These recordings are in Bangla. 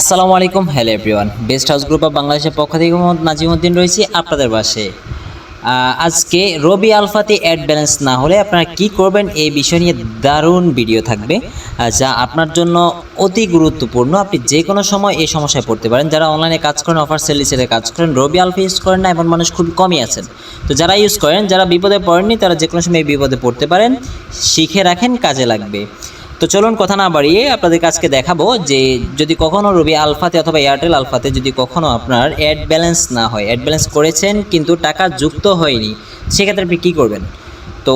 আসসালামু আলাইকুম hello everyone best house group of বাংলাদেশের পক্ষ থেকে মোহাম্মদ নাজিমুদ্দিন রয়েছি আপনাদের পাশে। আজকে রবি আলফাতে অ্যাড ব্যালেন্স না হলে আপনারা কি করবেন এই বিষয় নিয়ে দারুণ ভিডিও থাকবে যা আপনার জন্য অতি গুরুত্বপূর্ণ। আপনি যে কোনো সময় এই সমস্যায় পড়তে পারেন। যারা অনলাইনে কাজ করেন অফার সেল লিসেলে কাজ করেন, রবি আলফা ইউজ করেন না, এমন মানুষ খুব কমই আছেন। তো যারা ইউজ করেন, যারা বিপদে পড়েননি, তারা যে কোনো সময় এই বিপদে পড়তে পারেন। শিখে রাখেন, কাজে লাগবে। তো চলুন কথা না বাড়িয়ে আপনাদের কাছকে দেখাবো যে যদি কখনো রবি আলফাতে অথবা এয়ারটেল আলফাতে যদি কখনো আপনার অ্যাড ব্যালেন্স না হয় অ্যাড ব্যালেন্স করেছেন কিন্তু টাকা যুক্ত হয়নি, সেক্ষেত্রে আপনি কী করবেন? তো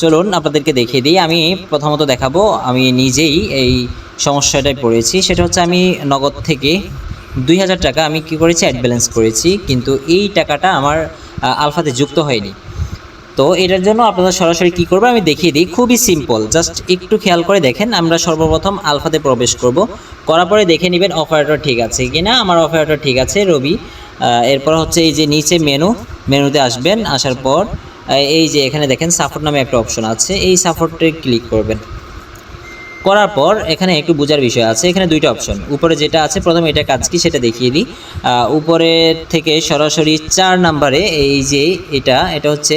চলুন আপনাদেরকে দেখিয়ে দিই। আমি প্রথমত দেখাবো, আমি নিজেই এই সমস্যাটায় পড়েছি। সেটা হচ্ছে আমি নগদ থেকে দুই হাজার টাকা আমি কী করেছি? অ্যাড ব্যালেন্স করেছি, কিন্তু এই টাকাটা আমার আলফাতে যুক্ত হয়নি। তো এটার জন্য আপনারা সরাসরি কি করবে আমি দেখিয়ে দিই। খুবই সিম্পল জাস্ট একটু খেয়াল করে দেখেন, আমরা সর্বপ্রথম আলফাতে প্রবেশ করব। করার পরে দেখে নেবেন অফারটা ঠিক আছে কিনা। আমার অফারটা ঠিক আছে, রবি। এরপর হচ্ছে এই যে নিচে মেনু মেনুতে আসবেন, আসার পর এই যে এখানে দেখেন সাপোর্ট নামে একটা অপশন আছে। এই সাপোর্টে ক্লিক করবেন। করার পর এখানে একটু বোঝার বিষয় আছে। এখানে দুইটা অপশন উপরে যেটা আছে, প্রথমে এটা কাজ কি সেটা দেখিয়ে দিই। উপরে থেকে সরাসরি চার নাম্বারে এই যে এটা এটা হচ্ছে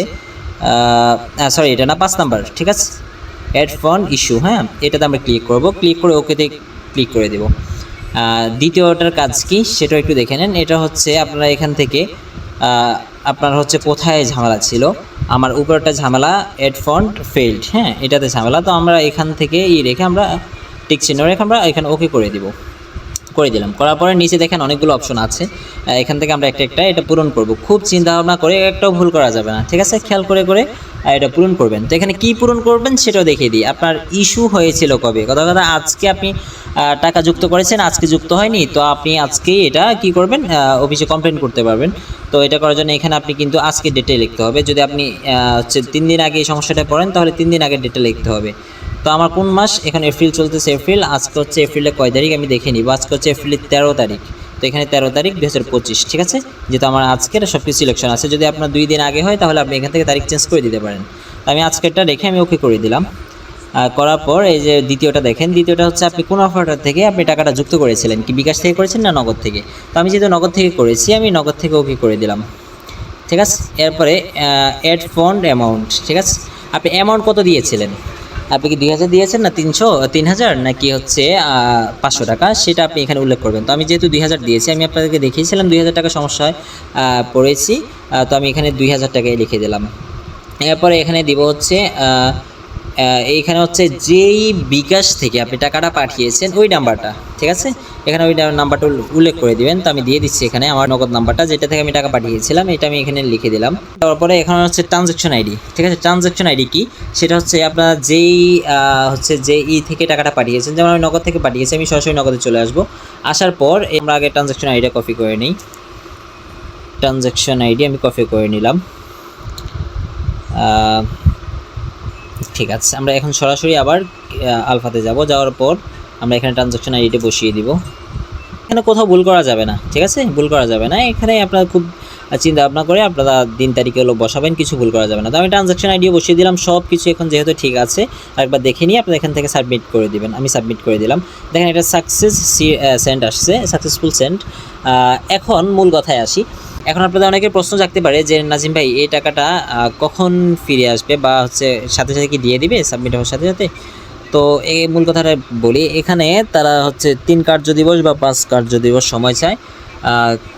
সরি এটা না পাঁচ নাম্বার, ঠিক আছে? হেডফোন ইস্যু হ্যাঁ? এটাতে আমরা ক্লিক করব ক্লিক করে ওকেতে ক্লিক করে দেব। দ্বিতীয়টার কাজ কি? সেটাও একটু দেখে নেন। এটা হচ্ছে আপনারা এখান থেকে আপনার হচ্ছে কোথায় ঝামেলা ছিল? আমার উপরটা ঝামেলা হেডফোন ফেল্ড হ্যাঁ? এটাতে ঝামেলা, তো আমরা এখান থেকে ই রেখে আমরা টিক চিহ্ন রেখে আমরা এখানে ওকে করে দিব। করে দিলাম। করার পরে নিচে দেখেন অনেকগুলো অপশন আছে। এখান থেকে আমরা একটা একটা এটা পূরণ করব। খুব চিন্তা ভাবনা করে একটাও ভুল করা যাবে না। ঠিক আছে? খেয়াল করে করে এটা পূরণ করবেন। তো এখানে কি পূরণ করবেন সেটাও দেখিয়ে দিই। আপনার ইস্যু হয়েছিল কবে? কথা কথা, আজকে আপনি টাকা যুক্ত করেছেন, আজকে যুক্ত হয়নি, তো আপনি আজকেই এটা কি করবেন? অফিসে কমপ্লেন করতে পারবেন। তো এটা করার জন্য এখানে আপনি কিন্তু আজকে ডেটে লিখতে হবে। যদি আপনি হচ্ছে তিন দিন আগে এই সমস্যাটা পড়েন তাহলে তিন দিন আগে ডেটে লিখতে হবে। তো আমার কোন মাস? এখন এপ্রিল চলতেছে এপ্রিল, আজকে হচ্ছে এপ্রিলে কয় তারিখ আমি দেখে নিব। আজকে হচ্ছে এপ্রিলের তেরো তারিখ। তো এখানে তেরো তারিখ দু হাজার পঁচিশ, ঠিক আছে? যেহেতু আমার আজকের সব কিছু সিলেকশন আছে, যদি আপনার দুই দিন আগে হয়, তাহলে আপনি এখান থেকে তারিখ চেঞ্জ করে দিতে পারেন। তো আমি আজকেরটা রেখে আমি ওকে করে দিলাম। করার পর এই যে দ্বিতীয়টা দেখেন, দ্বিতীয়টা হচ্ছে আপনি কোন অফারটা থেকে আপনি টাকাটা যুক্ত করেছিলেন? কি বিকাশ থেকে করেছেন না নগদ থেকে? তো আমি যেহেতু নগদ থেকে করেছি, আমি নগদ থেকে ওকে করে দিলাম। ঠিক আছে? এরপরে অ্যাড ফন্ড অ্যামাউন্ট ঠিক আছে? আপনি অ্যামাউন্ট কত দিয়েছিলেন? আপনি কি দুই হাজার দিয়েছেন না তিনশো? তিন হাজার? নাকি হচ্ছে পাঁচশো টাকা? সেটা আপনি এখানে উল্লেখ করবেন। তো আমি যেহেতু দুই হাজার দিয়েছি, আমি আপনাদেরকে দেখিয়েছিলাম দুই হাজার টাকা সমস্যায় পড়েছি তো আমি এখানে দুই হাজার টাকায় লিখে দিলাম। এরপরে এখানে দিব হচ্ছে এইখানে হচ্ছে যেই বিকাশ থেকে আপনি টাকাটা পাঠিয়েছেন, ওই নাম্বারটা, ঠিক আছে? এখানে ওই নাম্বারটা উল্লেখ করে দিবেন। তো আমি দিয়ে দিচ্ছি এখানে আমার নগদ নাম্বারটা, যেটা থেকে আমি টাকা পাঠিয়েছিলাম, এটা আমি এখানে লিখে দিলাম। তারপরে এখানে হচ্ছে ট্রানজ্যাকশন আইডি ঠিক আছে? ট্রানজ্যাকশন আইডি কি? সেটা হচ্ছে আপনার যেই হচ্ছে যে ই থেকে টাকাটা পাঠিয়েছেন, যেমন আমি নগদ থেকে পাঠিয়েছি, আমি সরাসরি নগদে চলে আসব। আসার পর আমরা আগে ট্রানজ্যাকশন আইডিটা কপি করে নিই। ট্রানজ্যাকশন আইডি আমি কপি করে নিলাম। ঠিক আছে, আমরা এখন সরাসরি আবার আলফাতে যাব, যাওয়ার পর আমরা এখানে ট্রানজাকশন আইডিটা বসিয়ে দিব। এখানে কোথাও ভুল করা যাবে না, ঠিক আছে? ভুল করা যাবে না। এখানে আপনারা খুব চিন্তা ভাবনা করে আপনারা দিন তারিখে হলো বসাবেন, কিছু ভুল করা যাবে না। তো আমি ট্রানজাকশন আইডিও বসিয়ে দিলাম সব কিছু এখন যেহেতু ঠিক আছে একবার দেখে নিয়ে আপনারা এখান থেকে সাবমিট করে দিবেন। আমি সাবমিট করে দিলাম। দেখেন এটা সাকসেস সেন্ড আসছে সাকসেসফুল সেন্ড এখন মূল কথায় আসি। এখন আপনাদের অনেকের প্রশ্ন জাগতে পারে যে, নাজিম ভাই, এই টাকাটা কখন ফিরে আসবে বা হচ্ছে সাথে সাথে কি দিয়ে দিবে সাবমিট হওয়ার সাথে সাথে? তো এই মূল কথাটা বলি, এখানে তারা হচ্ছে তিন কার্য দিবস বা পাঁচ কার্য দিবস সময় চায়।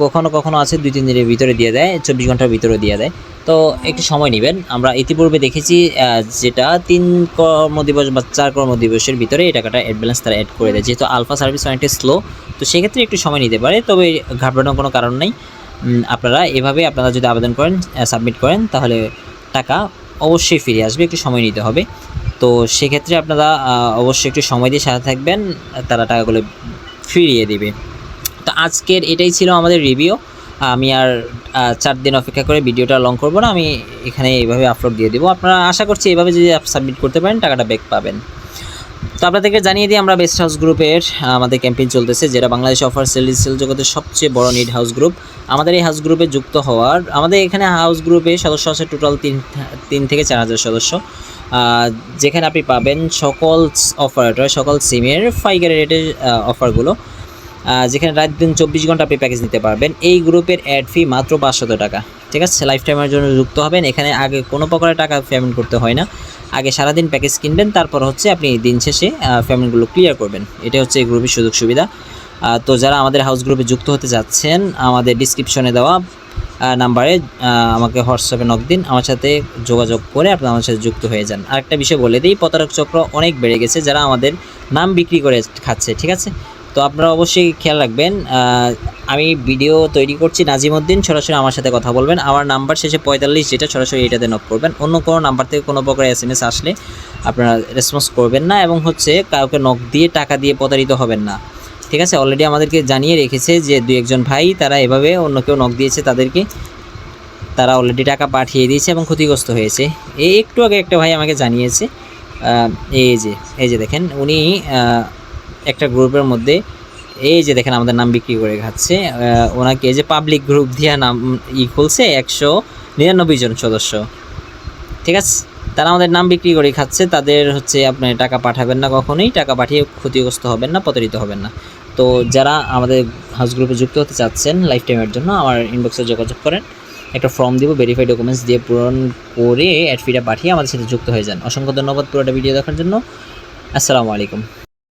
কখনো কখনো আছে দুই, তিন দিনের ভিতরে দিয়ে দেয়, চব্বিশ ঘণ্টার ভিতরে দিয়ে দেয়। তো একটু সময় নেবেন। আমরা ইতিপূর্বে দেখেছি যেটা তিন কর্মদিবস বা চার কর্মদিবসের ভিতরে এই টাকাটা অ্যাড ব্যালেন্স তারা অ্যাড করে দেয়। যেহেতু আলফা সার্ভিস অনেকটা স্লো তো সেক্ষেত্রে একটু সময় নিতে পারে, তবে ঘাবড়ানোর কোনো কারণ নেই। আপনারা এভাবে আপনারা যদি আবেদন করেন সাবমিট করেন, তাহলে টাকা অবশ্যই ফিরে আসবে, একটু সময় নিতে হবে। তো সেক্ষেত্রে আপনারা অবশ্যই একটু সময় দিয়ে সাথে থাকবেন, তারা টাকাগুলো ফিরিয়ে দিবে। তো আজকের এটাই ছিল আমাদের রিভিউ আমি আর চার দিন অপেক্ষা করে ভিডিওটা লং করব না, আমি এখানে এইভাবে আপলোড দিয়ে দেবো। আপনারা আশা করছি এইভাবে যদি সাবমিট করতে পারেন, টাকাটা ব্যাক পাবেন। তো আপনাদেরকে জানিয়ে দিই, আমরা বেস্ট হাউস গ্রুপের আমাদের ক্যাম্পেইন চলতেছে, যেটা বাংলাদেশ অফার সেল সেল জগতের সবচেয়ে বড় নিড হাউস গ্রুপ আমাদের এই হাউস গ্রুপে যুক্ত হওয়ার, আমাদের এখানে হাউস গ্রুপে সদস্য আছে টোটাল তিন তিন থেকে চার হাজার সদস্য। যেখানে আপনি পাবেন সকল অপারেটর সকল সিমের ফাইগার রেটের অফারগুলো যেখানে রাত দিন চব্বিশ ঘণ্টা আপনি প্যাকেজ নিতে পারবেন। এই গ্রুপের অ্যাড ফি মাত্র পাঁচশত টাকা। ঠিক আছে? লাইফ টাইমের জন্য যুক্ত হবেন। এখানে আগে কোনো প্রকারের টাকা পেমেন্ট করতে হয় না। আগে সারাদিন প্যাকেজ কিনবেন, তারপর হচ্ছে আপনি দিন শেষে পেমেন্টগুলো ক্লিয়ার করবেন। এটা হচ্ছে এই গ্রুপের সুযোগ সুবিধা। তো যারা আমাদের হাউস গ্রুপে যুক্ত হতে যাচ্ছেন, আমাদের ডিসক্রিপশনে দেওয়া নাম্বারে আমাকে হোয়াটসঅ্যাপে নক দিন। আমার সাথে যোগাযোগ করে আপনি আমার সাথে যুক্ত হয়ে যান। আরেকটা বিষয় বলে দিই, প্রতারক চক্র অনেক বেড়ে গেছে। যারা আমাদের নাম বিক্রি করে খাচ্ছে, ঠিক আছে? তো আপনারা অবশ্যই খেয়াল রাখবেন আমি ভিডিও তৈরি করছি নাজিমুদ্দিন, সরাসরি আমার সাথে কথা বলবেন। আমার নাম্বার শেষে পঁয়তাল্লিশ, যেটা সরাসরি এটাতে নক করবেন। অন্য কোনো নাম্বার থেকে কোনো প্রকার এস এম এস আসলে আপনারা রেসপন্স করবেন না এবং হচ্ছে কাউকে নক দিয়ে টাকা দিয়ে প্রতারিত হবেন না। ঠিক আছে? অলরেডি আমাদেরকে জানিয়ে রেখেছে যে দুই একজন ভাই, তারা এভাবে অন্য কেউ নক দিয়েছে, তাদেরকে তারা অলরেডি টাকা পাঠিয়ে দিয়েছে এবং ক্ষতিগ্রস্ত হয়েছে। এই একটু আগে একটা ভাই আমাকে জানিয়েছে এই যে এই যে দেখেন, উনি একটা গ্রুপের মধ্যে এই যে দেখেন আমাদের নাম বিক্রি করে খাচ্ছে ওনাকে এই যে পাবলিক গ্রুপ দিয়ে নাম ই খুলছে একশো নিরানব্বই জন সদস্য। ঠিক আছে? তারা আমাদের নাম বিক্রি করে খাচ্ছে, তাদের হচ্ছে আপনি টাকা পাঠাবেন না কখনোই, টাকা পাঠিয়ে ক্ষতিগ্রস্ত হবেন না, প্রতারিত হবেন না। তো যারা আমাদের হাউস গ্রুপে যুক্ত হতে চাচ্ছেন লাইফ টাইমের জন্য, আমার ইনবক্সে যোগাযোগ করেন, একটা ফর্ম দিব ভেরিফাই ডকুমেন্টস দিয়ে পূরণ করে অ্যাড ফিটা পাঠিয়ে আমাদের সাথে যুক্ত হয়ে যান। অসংখ্য ধন্যবাদ পুরোটা ভিডিও দেখার জন্য। আসসালামু আলাইকুম।